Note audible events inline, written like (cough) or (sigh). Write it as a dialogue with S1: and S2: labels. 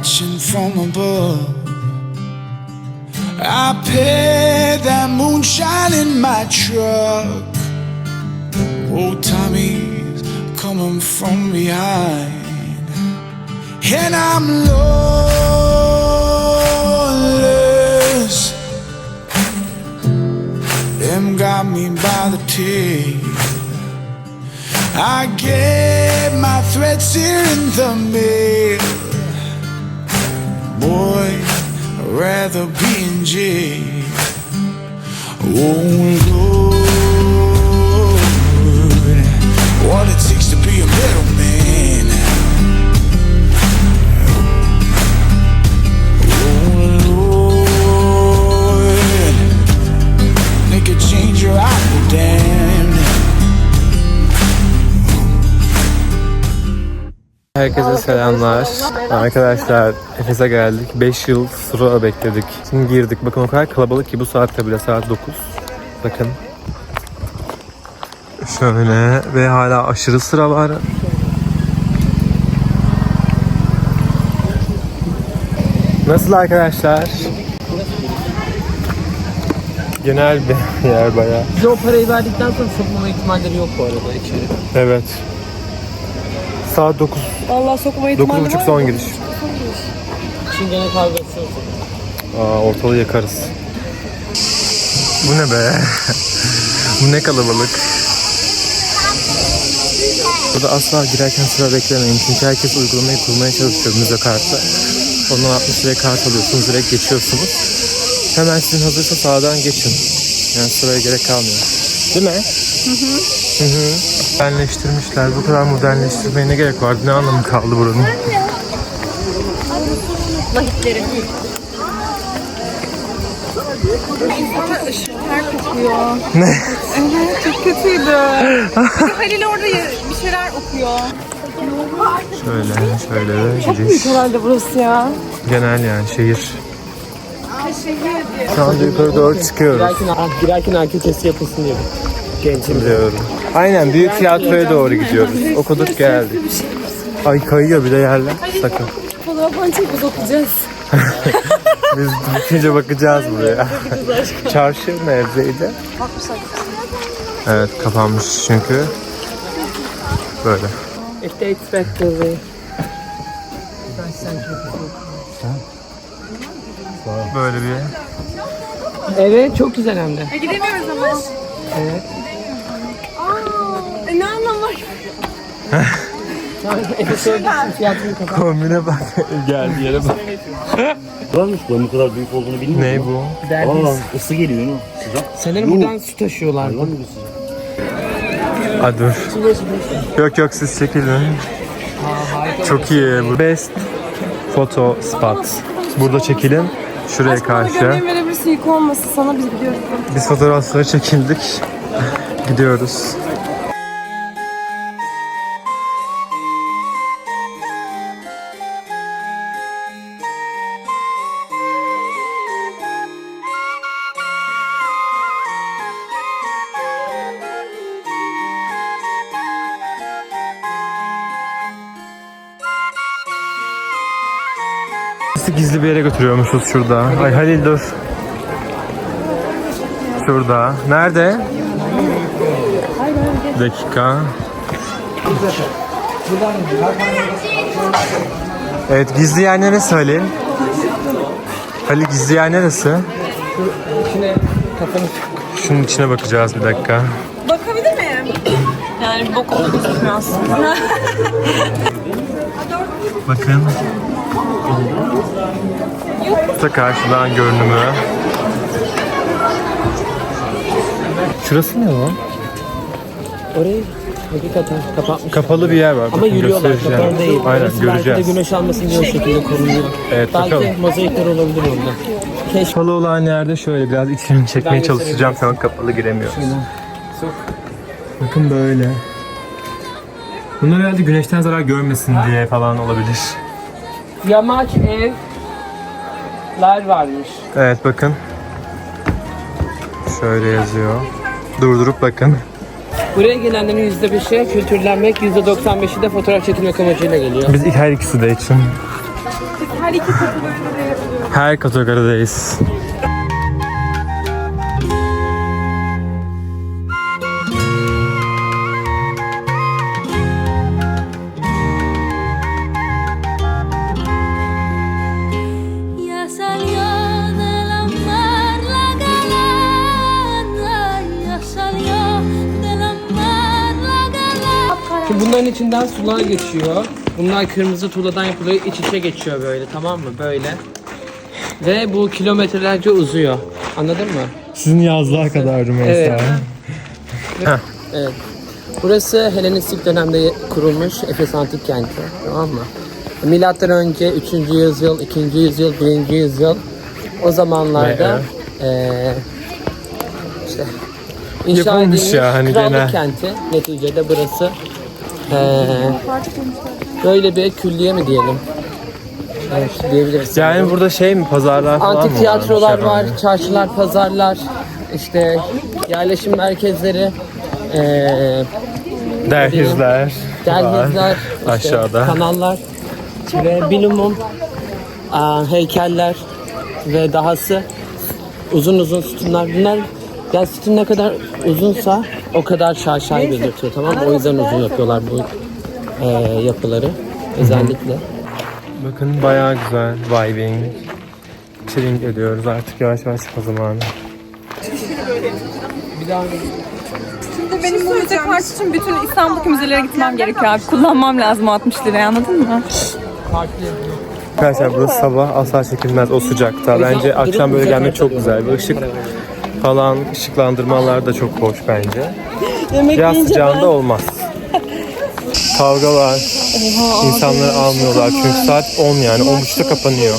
S1: watching from above. I pay that moonshine in my truck. Old Tommy's coming from behind, and I'm lawless. Them got me by the tail. I get my threats here in the mail. Rather be in jail. Oh Lord,
S2: Herkese selamlar. Arkadaşlar Efes'e geldik. 5 yıl sıra bekledik. Şimdi girdik. Bakın o kadar kalabalık ki bu saatte bile saat 9. Bakın. Şöyle ve hala aşırı sıra var. Nasıl arkadaşlar? Genel bir yer bayağı.
S3: Bize o parayı verdikten sonra sokmama ihtimalleri yok bu arada içeri.
S2: Evet. Saat 9.
S4: Vallahi sokma ihtimali
S2: 9.30
S4: var
S2: son giriş.
S3: Şimdi gene kavga ediyoruz.
S2: Aa, ortalığı yakarız. Bu ne be? Bu ne kalabalık. Burada asla girerken sıra beklemeyin. Çünkü herkes uygulamayı kurmaya çalışıyor müze kartı. Ondan 60 liraya kart alıyorsunuz. Direkt geçiyorsunuz. Hemen sizin hazırsa sağdan geçin. Yani sıraya gerek kalmıyor. Değil mi? Hı hı. Hı hı. Modernleştirmişler. Bu kadar modernleştirmeye ne gerek vardı? Ne anlamı kaldı buranın?
S4: Ter kokuyor.
S2: Ne?
S4: Evet çok kötüydü. De (laughs) Halil orada bir şeyler okuyor.
S2: Şöyle, şöyle gidiş.
S4: Herhalde burası ya.
S2: Genel yani şehir. Şu anda yukarı doğru çıkıyoruz.
S3: Girerken, girerken IQ testi yapılsın diye. Gençim.
S2: Biliyorum. Aynen büyük tiyatroya doğru gidiyoruz. Okuduk geldik. Ay kayıyor bir de yerler. Sakın.
S4: Fotoğrafını çekip okuyacağız. (laughs)
S2: Biz bitince bakacağız buraya. Çarşı neredeydi? Evet kapanmış çünkü. Böyle.
S3: İşte expectedly.
S2: Böyle bir.
S3: Evet çok güzel hem de.
S4: E gidemiyoruz ama.
S3: Evet.
S4: E ne anlam var? (laughs)
S2: Kombine bak. (laughs) Geldi yere bak.
S5: Varmış bu bu kadar büyük olduğunu bilmiyorum.
S2: Ne bu?
S5: Aa,
S3: Derdiniz.
S5: ısı geliyor mu? Sıcak.
S3: Sanırım buradan su taşıyorlardı.
S5: Hayvan gibi sıcak.
S2: Hadi dur. Yok yok siz çekilin. Çok iyi. Bu best photo spot. Burada çekilin. Şuraya
S4: Bana
S2: karşı.
S4: gömleği verebilirsin yük olmasın sana biz gidiyoruz.
S2: Biz fotoğraflara çekildik. (laughs) Gidiyoruz. Bizi gizli bir yere götürüyormuşuz şurada. Ay Halil dur. Şurada. Nerede? Bir dakika. Evet gizli yer neresi Halil? Halil gizli yer neresi? Şunun içine bakacağız bir dakika.
S4: Bakabilir miyim? Yani bok gözükmüyor aslında. (laughs)
S2: Bakın. Da karşıdan görünümü. Şurası ne lan?
S3: orayı hakikaten kapatmış.
S2: Kapalı bir yer var.
S3: Ama
S2: Bakın
S3: yürüyorlar
S2: göstereceğim.
S3: kapalı değil.
S2: Aynen
S3: Orası Belki de
S2: göreceğiz.
S3: güneş almasın diye o şekilde korunuyor.
S2: Evet
S3: Belki
S2: bakalım.
S3: mozaikler olabilir orada. Keşke.
S2: Kapalı olan yerde şöyle biraz içini çekmeye çalışacağım. Şu an kapalı giremiyoruz. Bakın böyle. Bunlar herhalde güneşten zarar görmesin diye falan olabilir.
S3: Yamaç evler varmış.
S2: Evet bakın. Şöyle yazıyor. Durdurup bakın.
S3: Buraya gelenlerin %5'i kültürlenmek, %95'i de fotoğraf çekilmek amacıyla geliyor.
S2: Biz ilk her ikisi de için.
S4: Her iki kategoride de yapılıyor.
S2: Her kategorideyiz.
S3: Bunların içinden sular geçiyor. Bunlar kırmızı tuğladan yapılıyor. iç içe geçiyor böyle tamam mı? Böyle. Ve bu kilometrelerce uzuyor. Anladın mı?
S2: Sizin yazlığa kadar Rümeysa.
S3: Evet. Evet. Burası Helenistik dönemde kurulmuş Efes Antik Kenti. Tamam mı? Milattan önce 3. yüzyıl, 2. yüzyıl, 1. yüzyıl o zamanlarda eee işte inşa
S2: Yapılmış
S3: edilmiş
S2: ya, hani
S3: krallık
S2: genel.
S3: kenti. Neticede burası böyle bir külliye mi diyelim? Evet diyebiliriz.
S2: Yani burada şey mi pazarlar falan mı
S3: Antik tiyatrolar
S2: varmış
S3: var,
S2: yani?
S3: çarşılar, pazarlar, işte yerleşim merkezleri, eee
S2: Derhizler.
S3: Dehlizler, işte
S2: Aşağıda.
S3: kanallar ve aa, heykeller ve dahası uzun uzun sütunlar. Bunlar yani sütun ne kadar uzunsa o kadar şaşay belirtiyor tamam mı? O yüzden uzun yapıyorlar bu eee, yapıları özellikle.
S2: Bakın bayağı güzel vibing. Chilling ediyoruz artık yavaş yavaş çıkma zamanı.
S4: Şimdi benim bu müze kartı için bütün İstanbul'daki müzelere gitmem gerekiyor abi. Kullanmam lazım o 60 lirayı anladın mı?
S2: Arkadaşlar burası sabah asla çekilmez o sıcakta. Bence akşam böyle gelmek çok güzel. Bir ışık falan ışıklandırmalar da çok hoş bence. Yaz sıcağında olmaz. (laughs) Kavgalar. İnsanları almıyorlar çünkü saat 10 yani 10.30'da kapanıyor.